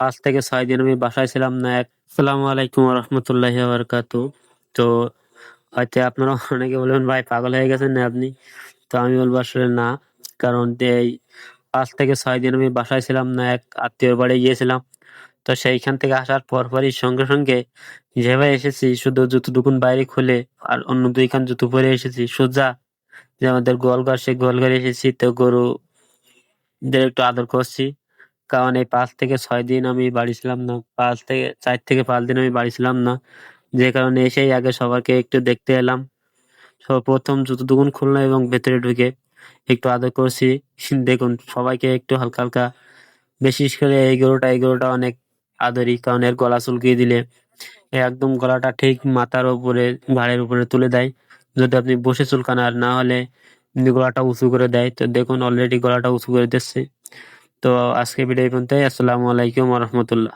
পাঁচ থেকে ছয় দিন আমি বাসায় ছিলাম না, এক আসসালামু আলাইকুম রহমতুল্লাহি তো হয়তো আপনারা অনেকে বলবেন, ভাই, পাগল হয়ে গেছেন না আপনি? তো আমি বলব আসলে না, কারণ এই পাঁচ থেকে ছয় দিন আমি বাসায় ছিলাম না, এক আত্মীয়র বাড়ি গিয়েছিলাম। তো সেইখান থেকে আসার পর পরই সঙ্গে সঙ্গে যেভাবে এসেছি, শুধু জুতো দুকুন বাইরে খুলে আর অন্য দুই খান জুতো পরে এসেছি, সোজা যে আমাদের গোয়ালঘর, সেই গোয়ালঘরে এসেছি। তো গরু দের একটু আদর করছি। কারণ এই পাঁচ থেকে ছয় দিন আমি বাড়ি ছিলাম না, পাঁচ থেকে চার থেকে পাঁচ দিন আমি বাড়ি ছিলাম না। যে কারণে এসেই আগে সবাইকে একটু দেখতে এলাম। প্রথম জুতো দুগুন খুললাম এবং ভেতরে ঢুকে একটু আদর করছি। দেখুন, সবাইকে একটু হালকা হালকা। বিশেষ করে এই গরুটা এই গরুটা অনেক আদরি, কারণ এর গলা চুলকিয়ে দিলে একদম গলাটা ঠিক মাথার উপরে, ঘাড়ের উপরে তুলে দেয়। যদি আপনি বসে চুলকান আর না হলে গলাটা উঁচু করে দেয়, তো দেখুন অলরেডি গলাটা উঁচু করে দিচ্ছে। তো আজকে ভিডিও এই আসসালামু আলাইকুম রহমতুল্লাহ।